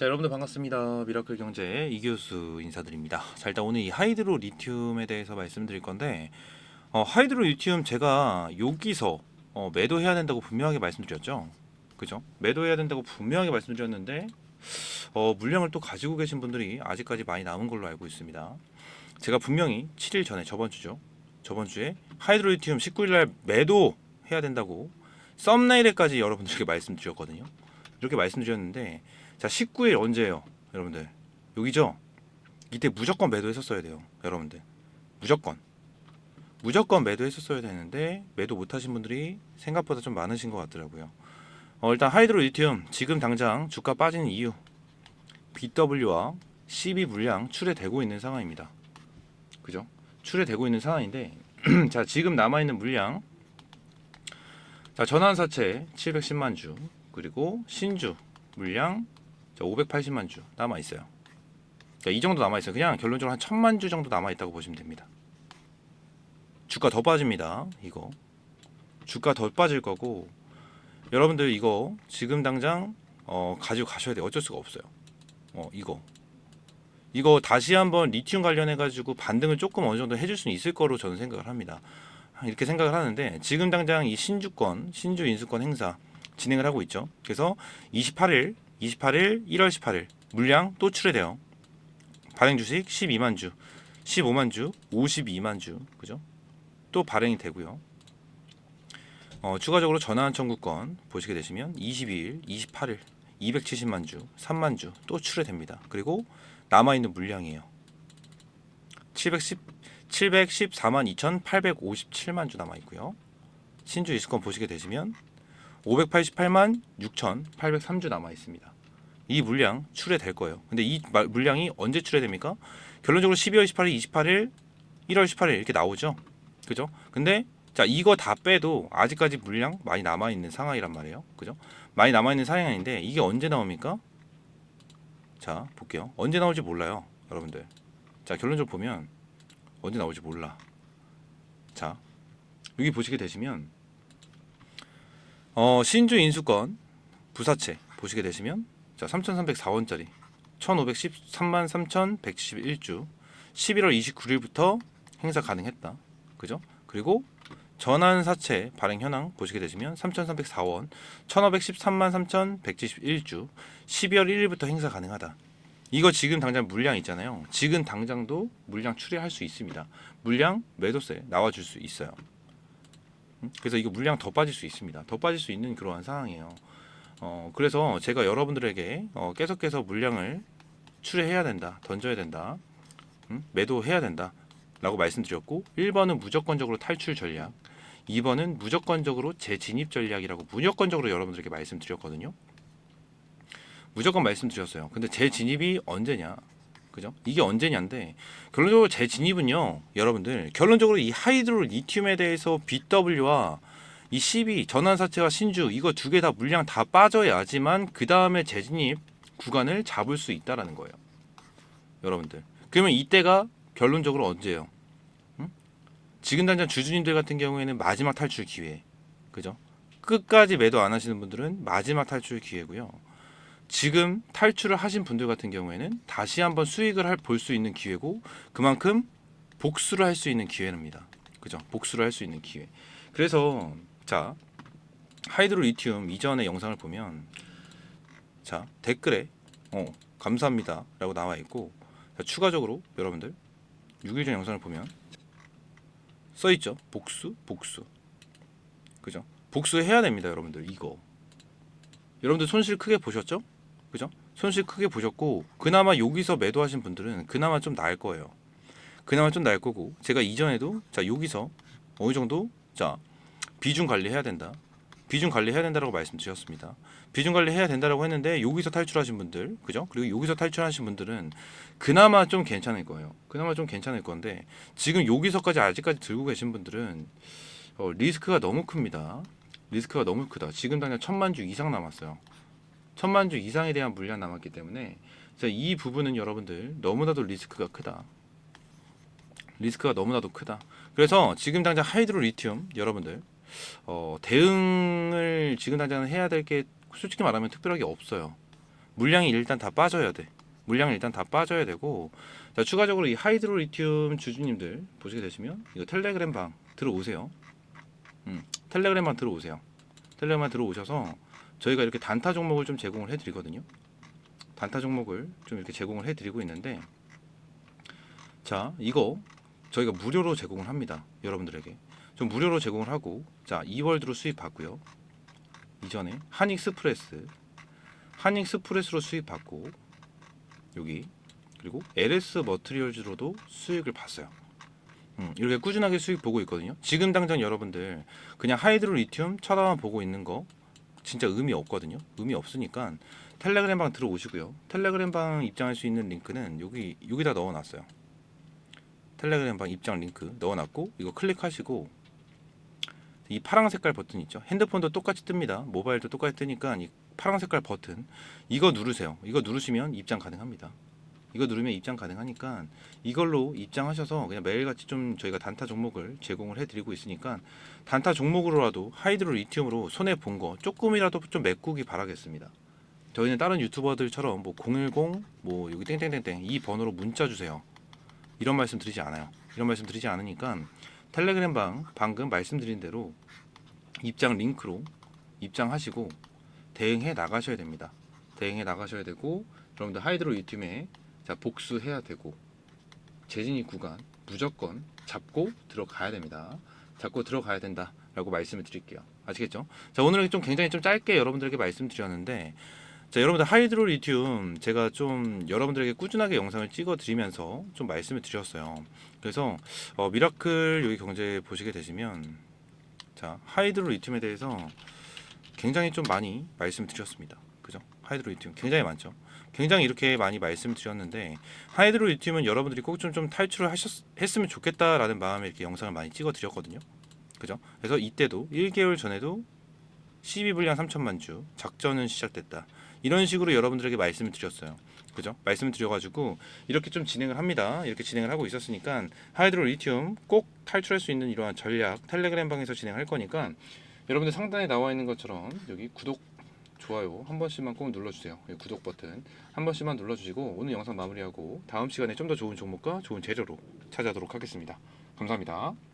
자 여러분들 반갑습니다. 미라클 경제 이교수 인사드립니다. 자 일단 오늘 이 하이드로 리튬에 대해서 말씀드릴 건데 어, 하이드로 리튬 제가 여기서 어, 매도해야 된다고 분명하게 말씀드렸죠. 그죠? 매도해야 된다고 분명하게 말씀드렸는데 어, 물량을 또 가지고 계신 분들이 아직까지 많이 남은 걸로 알고 있습니다. 제가 분명히 7일 전에 저번 주죠. 저번 주에 하이드로 리튬 19일 날 매도해야 된다고 썸네일에까지 여러분들에게 말씀드렸거든요. 이렇게 말씀드렸는데 자 19일 언제예요 여러분들? 여기죠? 이때 무조건 매도했었어야 돼요 여러분들. 무조건. 무조건 매도했었어야 되는데 매도 못하신 분들이 생각보다 좀 많으신 것 같더라고요. 어, 일단 하이드로 리튬 지금 당장 주가 빠지는 이유. BW와 CB 물량 출해되고 있는 상황입니다. 그죠? 출해되고 있는 상황인데 자 지금 남아있는 물량. 자 전환사채 710만 주 그리고 신주 물량 자, 580만 주 남아 있어요. 자, 이 정도 남아 있어요. 그냥 결론적으로 한 1000만 주 정도 남아 있다고 보시면 됩니다. 주가 더 빠집니다. 이거 주가 더 빠질 거고 여러분들 이거 지금 당장 어, 가지고 가셔야 돼요. 어쩔 수가 없어요. 어, 이거 이거 다시 한번 리튬 관련해 가지고 반등을 조금 어느 정도 해줄 수는 있을 거로 저는 생각을 합니다. 이렇게 생각을 하는데 지금 당장 이 신주권 신주 인수권 행사 진행을 하고 있죠. 그래서 28일 28일, 1월 18일 물량 또 출해돼요. 발행 주식 12만 주, 15만 주, 52만 주, 그죠? 또 발행이 되고요. 어, 추가적으로 전화한 청구권 보시게 되시면 22일, 28일 270만 주, 3만 주 또 출해됩니다. 그리고 남아 있는 물량이에요. 710 714만 2,857만 주 남아 있고요. 신주 이수권 보시게 되시면 588만 6,803주 남아 있습니다. 이 물량 출해될 거예요. 근데 이 마- 물량이 언제 출해됩니까? 결론적으로 12월 28일, 28일, 1월 18일 이렇게 나오죠. 그죠? 근데 자 이거 다 빼도 아직까지 물량 많이 남아 있는 상황이란 말이에요. 그죠? 많이 남아 있는 상황인데 이게 언제 나옵니까? 자 볼게요. 언제 나올지 몰라요, 여러분들. 자 결론적으로 보면 언제 나올지 몰라. 자 여기 보시게 되시면 어, 신주 인수권 부사채 보시게 되시면 자 3,304원짜리 1,513만 3,171주 11월 29일부터 행사 가능했다. 그죠? 그리고 전환사채 발행 현황 보시게 되시면 3,304원 1,513만 3,171주 12월 1일부터 행사 가능하다. 이거 지금 당장 물량 있잖아요. 지금 당장도 물량 출회할 수 있습니다. 물량 매도세 나와줄 수 있어요. 음? 그래서 이거 물량 더 빠질 수 있습니다. 더 빠질 수 있는 그러한 상황이에요. 어, 그래서 제가 여러분들에게 어, 계속해서 물량을 출해해야 된다, 던져야 된다, 음? 매도해야 된다 라고 말씀드렸고 1번은 무조건적으로 탈출 전략, 2번은 무조건적으로 재진입 전략이라고 무조건적으로 여러분들에게 말씀드렸거든요. 무조건 말씀드렸어요. 근데 재진입이 언제냐? 그죠? 이게 언제냐인데 결론적으로 재진입은요, 여러분들 결론적으로 이 하이드로 리튬에 대해서 BW와 이 CB 전환사채와 신주 이거 두 개 다 물량 다 빠져야지만 그 다음에 재진입 구간을 잡을 수 있다라는 거예요, 여러분들. 그러면 이때가 결론적으로 언제예요? 응? 지금 당장 주주님들 같은 경우에는 마지막 탈출 기회, 그죠? 끝까지 매도 안 하시는 분들은 마지막 탈출 기회고요. 지금 탈출을 하신 분들 같은 경우에는 다시 한번 수익을 볼 수 있는 기회고 그만큼 복수를 할 수 있는 기회입니다. 그죠? 복수를 할 수 있는 기회. 그래서 자 하이드로 리튬 이전의 영상을 보면 자 댓글에 어 감사합니다라고 나와 있고 자, 추가적으로 여러분들 6일 전 영상을 보면 써 있죠 복수 복수 그죠? 복수해야 됩니다 여러분들 이거 여러분들 손실 크게 보셨죠? 그죠? 손실 크게 보셨고 그나마 여기서 매도하신 분들은 그나마 좀 나을 거예요. 그나마 좀 나을 거고 제가 이전에도 자 여기서 어느 정도 자 비중 관리해야 된다. 비중 관리해야 된다라고 말씀드렸습니다. 비중 관리해야 된다라고 했는데 여기서 탈출하신 분들, 그죠? 그리고 여기서 탈출하신 분들은 그나마 좀 괜찮을 거예요. 그나마 좀 괜찮을 건데 지금 여기서까지 아직까지 들고 계신 분들은 어, 리스크가 너무 큽니다. 리스크가 너무 크다. 지금 당장 천만 주 이상 남았어요. 천만 주 이상에 대한 물량 남았기 때문에 자, 이 부분은 여러분들 너무나도 리스크가 크다. 리스크가 너무나도 크다. 그래서 지금 당장 하이드로 리튬 여러분들 어, 대응을 지금 당장 해야 될 게 솔직히 말하면 특별하게 없어요. 물량이 일단 다 빠져야 돼. 물량이 일단 다 빠져야 되고 자 추가적으로 이 하이드로 리튬 주주님들 보시게 되시면 이거 텔레그램 방 들어오세요. 음, 텔레그램 방 들어오세요. 텔레그램 방 들어오셔서 저희가 이렇게 단타 종목을 좀 제공을 해드리거든요. 단타 종목을 좀 이렇게 제공을 해드리고 있는데 자 이거 저희가 무료로 제공을 합니다. 여러분들에게 좀 무료로 제공을 하고 자 2월드로 수입 받고요. 이전에 한익스프레스 한익스프레스로 수입 받고 여기 그리고 LS 머트리얼즈로도 수익을 봤어요. 음, 이렇게 꾸준하게 수익 보고 있거든요. 지금 당장 여러분들 그냥 하이드로 리튬 쳐다만 보고 있는 거 진짜 의미 없거든요. 의미 없으니까 텔레그램 방 들어오시고요. 텔레그램 방 입장할 수 있는 링크는 여기 여기다 넣어놨어요. 텔레그램 방 입장 링크 넣어놨고 이거 클릭하시고 이 파란 색깔 버튼 있죠. 핸드폰도 똑같이 뜹니다. 모바일도 똑같이 뜨니까 이 파란 색깔 버튼 이거 누르세요. 이거 누르시면 입장 가능합니다. 이거 누르면 입장 가능하니까 이걸로 입장하셔서 그냥 매일같이 좀 저희가 단타 종목을 제공을 해드리고 있으니까 단타 종목으로라도 하이드로 리튬으로 손해 본 거 조금이라도 좀 메꾸기 바라겠습니다. 저희는 다른 유튜버들처럼 뭐 010, 뭐 여기 땡땡땡땡 이 번호로 문자 주세요. 이런 말씀 드리지 않아요. 이런 말씀 드리지 않으니까 텔레그램 방 방금 말씀드린 대로 입장 링크로 입장하시고 대응해 나가셔야 됩니다. 대응해 나가셔야 되고 여러분들 하이드로 리튬에 자 복수해야 되고 재진입 구간 무조건 잡고 들어가야 됩니다. 잡고 들어가야 된다라고 말씀을 드릴게요. 아시겠죠? 자 오늘은 좀 굉장히 좀 짧게 여러분들에게 말씀드렸는데 자 여러분들 하이드로 리튬 제가 좀 여러분들에게 꾸준하게 영상을 찍어 드리면서 좀 말씀을 드렸어요. 그래서 어, 미라클 여기 경제 보시게 되시면 자 하이드로 리튬에 대해서 굉장히 좀 많이 말씀드렸습니다. 그죠? 하이드로 리튬 굉장히 많죠. 굉장히 이렇게 많이 말씀드렸는데 하이드로 리튬은 여러분들이 꼭 좀 좀 탈출을 하셨 했으면 좋겠다라는 마음에 이렇게 영상을 많이 찍어 드렸거든요. 그죠? 그래서 이때도 1개월 전에도 12불량 3천만 주 작전은 시작됐다. 이런 식으로 여러분들에게 말씀을 드렸어요. 그죠? 말씀을 드려가지고 이렇게 좀 진행을 합니다. 이렇게 진행을 하고 있었으니까 하이드로 리튬 꼭 탈출할 수 있는 이러한 전략 텔레그램 방에서 진행할 거니까 여러분들 상단에 나와 있는 것처럼 여기 구독 좋아요 한 번씩만 꼭 눌러주세요. 여기 구독 버튼 한 번씩만 눌러주시고 오늘 영상 마무리하고 다음 시간에 좀 더 좋은 종목과 좋은 재료로 찾아오도록 하겠습니다. 감사합니다.